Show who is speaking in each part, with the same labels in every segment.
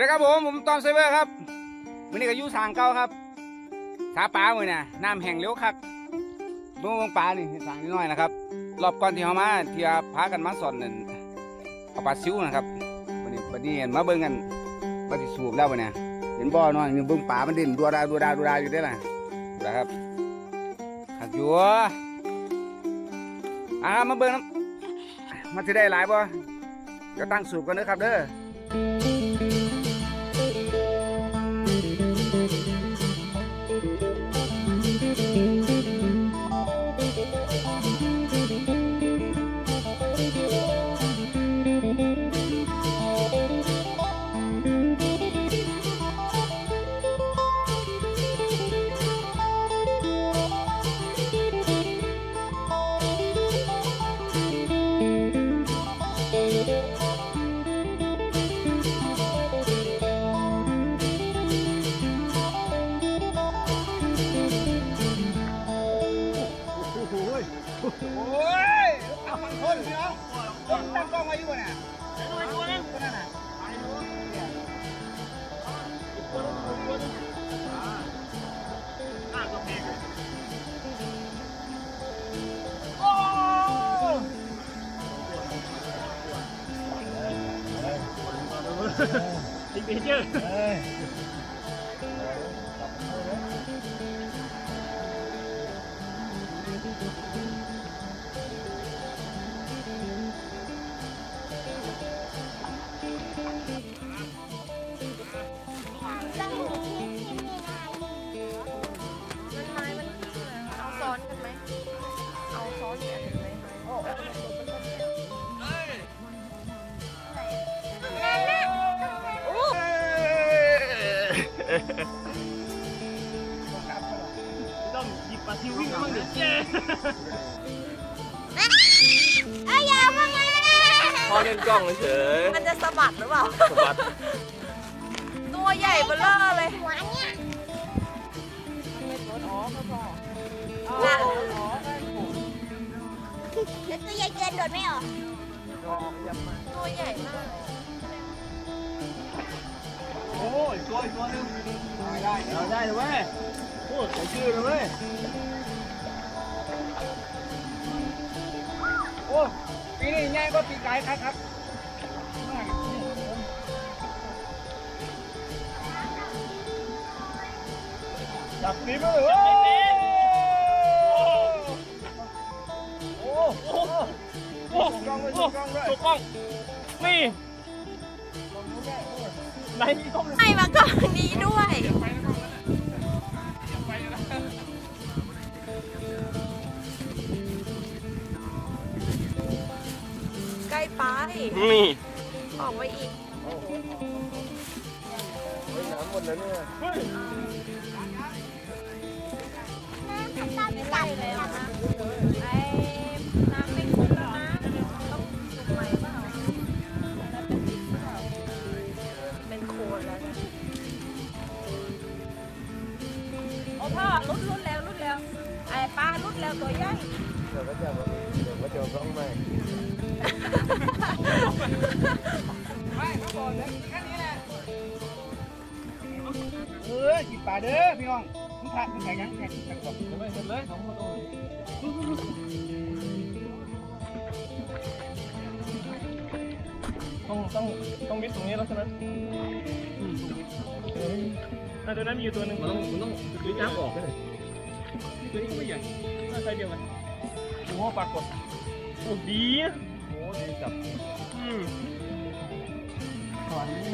Speaker 1: วัสดีครับผมผมตอนไซเบอร์ครับวันนี้ก็อยู่สางเก่าครับสาปลาเมือน่ะน้ำแห้งเร็วคักเบิ่งเบิ่งปลานี่สางนิดหน่อยนะครับรอบก่อนที่เขามาที่พากันมาสอนนั่นเอาปลาซิวนะครับวันนี้วันนี้เห็นมาเบิ่งกันว่าสิสูบแล้ววันนี้เห็นบ่อน้อยนี่เบิ่งปลามันเด่นดัวดาดัวดาดัวดาอยู่ได้ล่ะนะครับขัดอยู่อ่ามาเบิ่งน้ำมันจะได้หลายบ่เดี๋ยวตั้งสูบกันนะครับเด้อ thank you เล่น
Speaker 2: กล้
Speaker 3: อง
Speaker 2: เฉย
Speaker 3: มันจะสะบัดหรือเปล่า
Speaker 2: สวัด
Speaker 3: ตัวใหญ่เบ้อเร่อเลย
Speaker 4: หัวเนี่ย
Speaker 3: น่ะ
Speaker 4: แล้วตัวใหญ่เกินโดดไม่ออก
Speaker 3: ตัวใหญ่มาก
Speaker 2: โอ้ยตัวอีกตัวหนึงได้ได้ได้เลยเว้ยโอ้ใส่ชื่อเลยเว้ย
Speaker 1: โอ้ปีนี้ใหญ่กว่าปีกายครับครับ
Speaker 2: จับตีมือเว้ยโอ้โหโอ้กล้องเลยกล้องเลยกล้องนี่ไหนมีกล้อง
Speaker 3: ให้มาก่อนนี้ด้วย ไป
Speaker 2: นี่
Speaker 3: ออกมาอีก
Speaker 2: น้ำหมดแล้วเนี่ยเฮ้ย
Speaker 4: น้ำตาล
Speaker 3: ไม่
Speaker 4: จั
Speaker 3: ไล่
Speaker 4: บ
Speaker 3: แล้ว เห
Speaker 1: ลือแค่นี้แหละเออกินปลาเด้อพี่น้องมึงขาดมึงแข่งยังแข่งกันก่อน
Speaker 2: ไม่เสร็จเลยสองคนต้องต้องต้องมิดตรงนี้แล้วใช่ไหมอะตัวนั้นมีอยู่ตัวหนึ่งมันต้องมันต้องดึงน้ำออกได้เลยตัวนี้ก็ไม่ใหญ่น่าใช่เดียวกันโอ้โหปรากฏโอ้ดีนะโอ้ดีจับอืม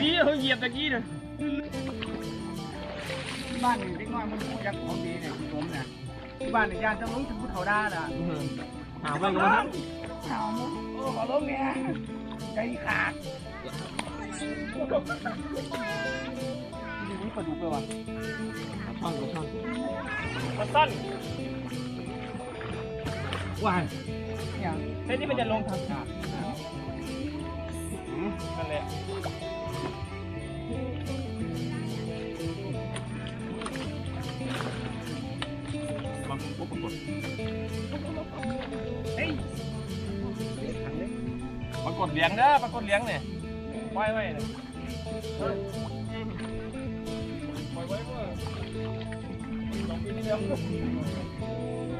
Speaker 2: ดีนะเขาเหยียบตะกี้นะ
Speaker 1: ที่บ้านนี่เด็กน้อยมันรู้จักของดีเนี่ยผมเนี่ยที่บ้านเนี่ยยานจะรู้ถึงผู้เฒ่าด้าล่ะ
Speaker 2: ถามไปกันนะ
Speaker 1: เฒ่าโอ้ขอลงเนี่ยใจขาดนี่ปลาดุกเลยวะ
Speaker 2: ช่อนกับช่อนมันสั้นว้าย
Speaker 1: เนี่ย
Speaker 2: เส้นที่มันจะลงทางขาดนั่นแหละ ดเฮ้ยปรากฏเลี้ยงเด้อปรากฏเลี้ยงเนี่ยปล่อยไว้เนี่ยปล่อยไว้ก็สองปีที่แล้ว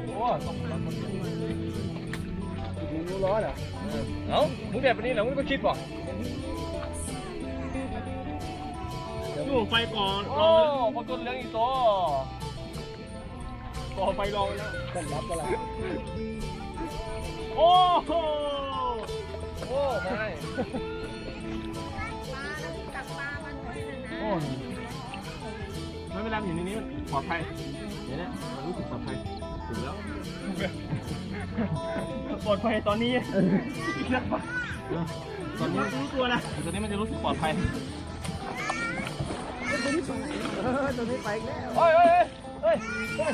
Speaker 2: โอ้สองปีแล้ว
Speaker 1: มึงรู้ร้อนเหรอ
Speaker 2: เอ้ามึงแบบนี้เหรอมึงก็คิดป่ะดูไฟก่อนโอ้ปรากฏเลี้ยงอีกตัว ก่อไฟรอไว้แล้ว
Speaker 1: ต้นรับก็แล้ว
Speaker 2: โอ้โหโอ้ไม่
Speaker 3: จับปลามันไว้นะ
Speaker 2: โอ้ไม่เป็นไรอยู่ในนี้มันปลอดภัยเดี๋ยวนะมันรู้สึกปลอดภัยถึงแล้วปลอดภัยตอนนี้ตอนนี้รู้ตัวนะตอนนี้มันจะรู้สึกปลอดภัย
Speaker 1: ตัวนี้ไปแล้ว
Speaker 2: เฮ้ยเฮ้ยเฮ้
Speaker 4: ย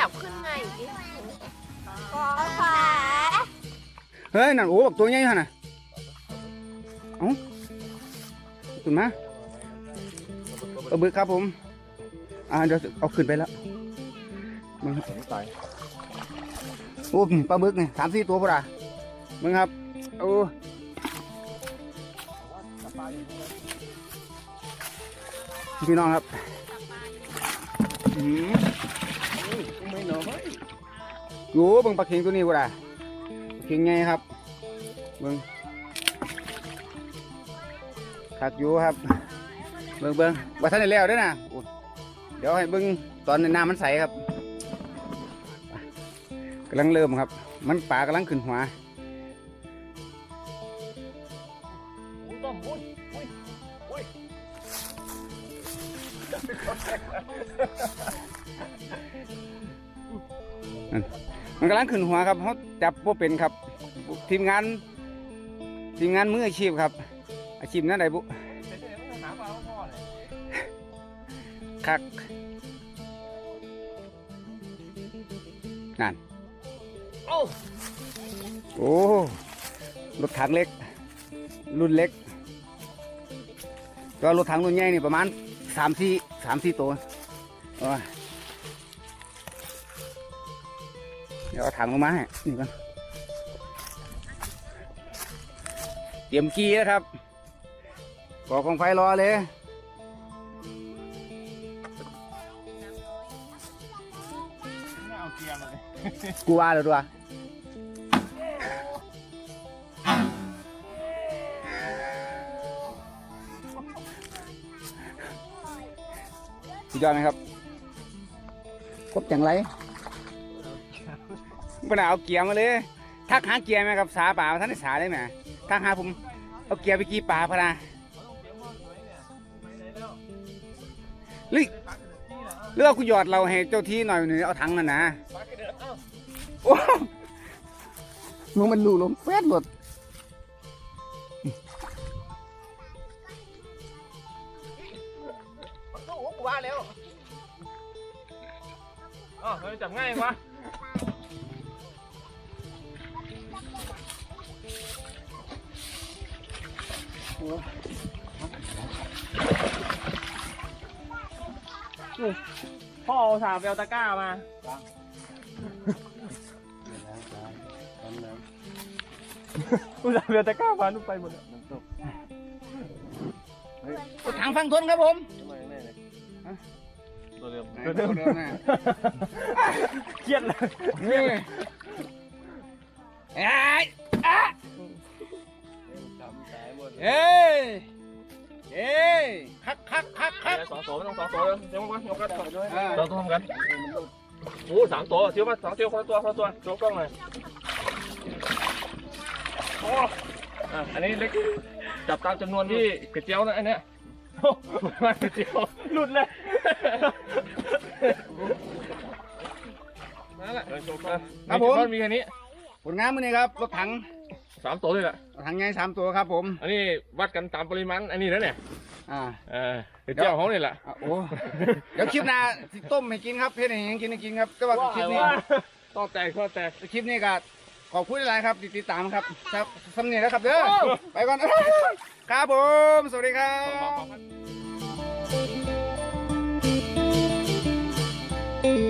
Speaker 4: ยับ
Speaker 3: ขึ้นไงดิ
Speaker 4: พอพา
Speaker 1: เฮ้ยนั่นโอ้บักตัวใหญ่ขนาดเอ้าตุ่นมาเอาบึกครับผมอ่าเดี๋ยวเอาขึ้นไปแล้วมึงครับโอ้ปลาบึกนี่สามสี่ตัวพอดามึงครับโอ้พี่น้องครับอืม ไม่หนอไหมอยู่เบิ่งปลาเค็งตัวนี้พอดาปลาเค็งไงครับเบิ่งคักอยู่ครับ เบิ่งเบิ่งว่าท่านได้แล้วด้วยนะเดี๋ยวให้เบิ่งตอนน้ำมันใสครับกำลังเริ่มครับ มันปลากำลังขึ้นหัว
Speaker 2: อุ้ยต้ มั
Speaker 1: นกำลังขึ้นหัวครับเขาจับว่าเป็นครับ ทีมงานทีมงานมืออาชีพครับ อาชีพนั่น
Speaker 2: ไหาปลาพ่อเลย
Speaker 1: คักนั่น
Speaker 2: โอ้
Speaker 1: โอ้รถถังเล็ก รุ่นเล็กก็รถถังรุ่นใหญ่นี่ประมาณสามสี่สามสี่ตัวโอ้ เดี๋ยวเอาถังลงมาให้นี่ก่อนเตรียมกี้แล้วครับก่อกองไฟรอเลย
Speaker 2: ไม่เอาเกียร์มาเลย
Speaker 1: กูว่าแล้วด้วยสุดยอดไหมครับครบอย่างไร ปัญหาเอาเกียร์มาเลยทักหาเกียร์ไหมครับสาป่าท่านได้สาได้ไหมทักหาผมเอาเกียร์ไปกี่ป่าพะนะหรือหรือเอาคุณหยอดเราให้เจ้าที่หน่อยหนึ่งเอาถังนั่นนะ
Speaker 2: ปลากระเดือกเอ้า
Speaker 1: โอ้มึงมันรูลงแฟดหมด
Speaker 2: มันสู้กูว่าแล้วอ๋อเฮ้ยจับง่ายวะ พ่อเอาสาเปลตะกร้ามา อุตส่าห์เรือตะกร้าพานุไปหมดเลย
Speaker 1: ถังฟังทนครับผม
Speaker 2: ตัวเดิม
Speaker 1: ตัวเดิมนะ
Speaker 2: เครียดเลย
Speaker 1: นี่เอ้ยอะเอ้ยเอ้ย คักคักคักคัก
Speaker 2: สองตัวไม่ต้องสองตัวเลยเดี๋ยวมายกกันสองตัว
Speaker 1: อ่า
Speaker 2: สองตัวทำกันโอ้สามตัวเที่ยวมาสองเที่ยวคนละตัวคนละตัวโชว์กล้องหน่อยโอ้อะอันนี้เล็กจับตามจำนวนที่กระเจียวนะอันเนี้ยโอ้มากระเจียวหลุดเลยนั่นแหละ
Speaker 1: ครับผม
Speaker 2: มีแค่นี้
Speaker 1: ผลงานมื้อนี้ครับรถถัง
Speaker 2: สามตัวเลยแหละ
Speaker 1: รถถังใหญ่สามตัวครับผม
Speaker 2: อันนี้วัดกันตามปริมาณอันนี้นะเนี่ย
Speaker 1: อ่า
Speaker 2: เออเจ้าของนี่แหละ
Speaker 1: โอ้เดี๋ยวคลิปหน้าสิต้มให้กินครับเพื่อนให้หยังกินให้กินครับก็ว่าคลิปนี้
Speaker 2: ต่องแตกต้องแตก
Speaker 1: คลิปนี้ก็ขอบคุณหลายครับติดตามครับครับสำเนียงนะครับเด้อไปก่อน ครับผม สวัสดีครับ